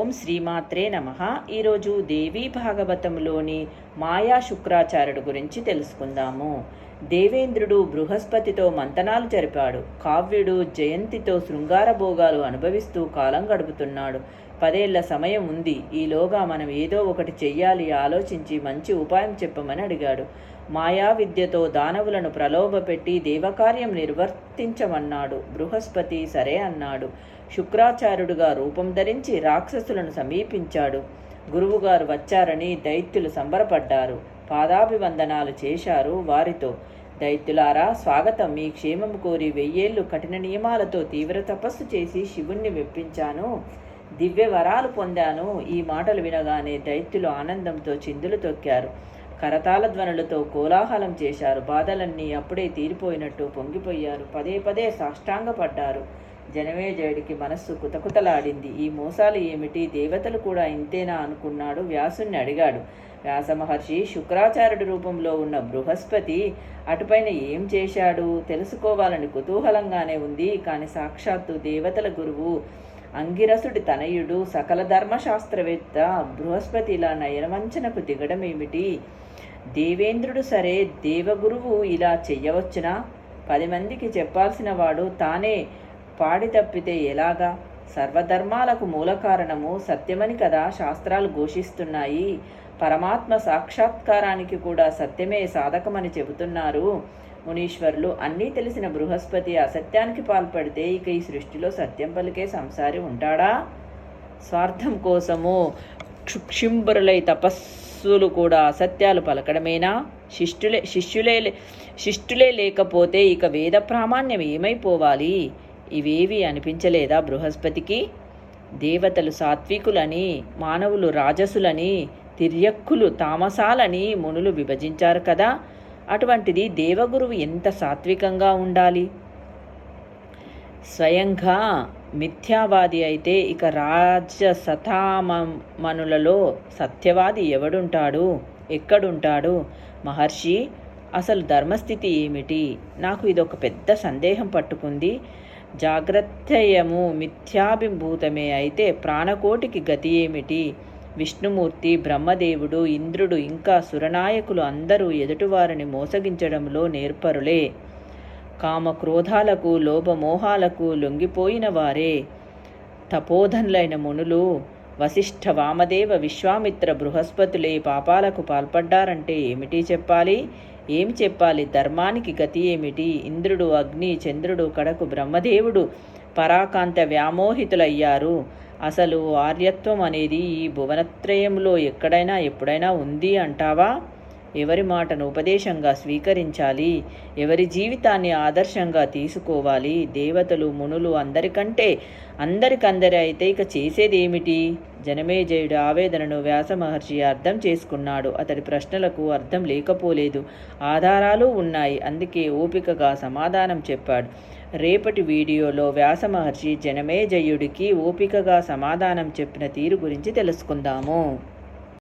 ఓం శ్రీమాత్రే నమ. ఈరోజు దేవీ భాగవతంలోని మాయా శుక్రాచార్యుడు గురించి తెలుసుకుందాము. దేవేంద్రుడు బృహస్పతితో మంతనాలు జరిపాడు. కావ్యుడు జయంతితో శృంగార భోగాలు అనుభవిస్తూ కాలం గడుపుతున్నాడు. పదేళ్ళ సమయం ఉంది. ఈలోగా మనం ఏదో ఒకటి చెయ్యాలి ఆలోచించి మంచి ఉపాయం చెప్పమని అడిగాడు. మాయా విద్యతో దానవులను ప్రలోభపెట్టి దేవకార్యం నిర్వర్తించమన్నాడు. బృహస్పతి సరే అన్నాడు. శుక్రాచార్యుడుగా రూపం ధరించి రాక్షసులను సమీపించాడు. గురువుగారు వచ్చారని దైత్యులు సంబరపడ్డారు. పాదాభివందనాలు చేశారు వారితో. దైత్యులారా స్వాగతం మీ క్షేమము కోరి వెయ్యేళ్ళు కఠిన నియమాలతో తీవ్ర తపస్సు చేసి శివుణ్ణి మెప్పించాను. దివ్య వరాలు పొందాను. ఈ మాటలు వినగానే దైత్యులు ఆనందంతో చిందులు తొక్కారు. కరతాళ ధ్వనులతో కోలాహలం చేశారు. బాధలన్నీ అప్పుడే తీరిపోయినట్టు పొంగిపోయారు. పదే పదే సాష్టాంగపడ్డారు. జనమేజయుడికి మనస్సు కుతకుతలాడింది. ఈ మోసాలు ఏమిటి? దేవతలు కూడా ఇంతేనా అనుకున్నాడు? వ్యాసుణ్ణి అడిగాడు. వ్యాస మహర్షి శుక్రాచార్యుడి రూపంలో ఉన్న బృహస్పతి అటుపైన ఏం చేశాడు? తెలుసుకోవాలని కుతూహలంగానే ఉంది. కానీ సాక్షాత్తు దేవతల గురువు అంగిరసుడి తనయుడు సకల ధర్మశాస్త్రవేత్త బృహస్పతి ఇలా నయనవంచనకు దిగడం ఏమిటి దేవేంద్రుడు సరే దేవగురువు ఇలా చెయ్యవచ్చునా? పది మందికి చెప్పాల్సిన వాడు తానే పాడి తప్పితే ఎలాగా? సర్వధర్మాలకు మూల కారణము సత్యమని కదా శాస్త్రాలు ఘోషిస్తున్నాయి. పరమాత్మ సాక్షాత్కారానికి కూడా సత్యమే సాధకమని చెబుతున్నారు. మునీశ్వరులు అన్నీ తెలిసిన బృహస్పతి అసత్యానికి పాల్పడితే ఇక ఈ సృష్టిలో సత్యం పలికే సంసారి ఉంటాడా? స్వార్థం కోసము క్షుక్షింబరులై తపస్సులు కూడా అసత్యాలు పలకడమేనా? శిష్టులే శిష్యులే శిష్టులే లేకపోతే ఇక వేద ప్రామాణ్యం ఏమైపోవాలి? ఇవేవి అనిపించలేదా బృహస్పతికి? దేవతలు సాత్వికులని మానవులు రాజసులని తిర్యక్కులు తామసాలని మునులు విభజించారు కదా. అటువంటిది దేవగురువు ఎంత సాత్వికంగా ఉండాలి? స్వయంగా మిథ్యావాది అయితే ఇక రాజసతామనులలో సత్యవాది ఎవడుంటాడు? ఎక్కడుంటాడు? మహర్షి అసలు ధర్మస్థితి ఏమిటి? నాకు ఇదొక పెద్ద సందేహం పట్టుకుంది. జాగ్రత్తయము మిథ్యాభిభూతమే అయితే ప్రాణకోటికి గతి ఏమిటి? విష్ణుమూర్తి బ్రహ్మదేవుడు ఇంద్రుడు ఇంకా సురనాయకులు అందరూ ఎదుటివారిని మోసగించడంలో నేర్పరులే. కామక్రోధాలకు లోభమోహాలకు లొంగిపోయిన వారే. తపోధనులైన మునులు వశిష్ఠ వామదేవ విశ్వామిత్ర బృహస్పతులే పాపాలకు పాల్పడ్డారంటే ఏమిటి చెప్పాలి? ఏమి చెప్పాలి? ధర్మానికి గతి ఏమిటి? ఇంద్రుడు అగ్ని చంద్రుడు కడకు బ్రహ్మదేవుడు పరాకాంత వ్యామోహితులయ్యారు. అసలు ఆర్యత్వం అనేది ఈ భువనత్రయంలో ఎక్కడైనా ఎప్పుడైనా ఉంది అంటావా? ఎవరి మాటను ఉపదేశంగా స్వీకరించాలి? ఎవరి జీవితాన్ని ఆదర్శంగా తీసుకోవాలి? దేవతలు మునులు అందరికంటే అందరికందరి అయితే ఇక చేసేదేమిటి? జనమేజయుడు ఆవేదనను వ్యాస మహర్షి అర్థం చేసుకున్నాడు. అతడి ప్రశ్నలకు అర్థం లేకపోలేదు. ఆధారాలు ఉన్నాయి. అందుకే ఓపికగా సమాధానం చెప్పాడు. రేపటి వీడియోలో వ్యాస మహర్షి జనమేజయుడికి ఓపికగా సమాధానం చెప్పిన తీరు గురించి తెలుసుకుందాము.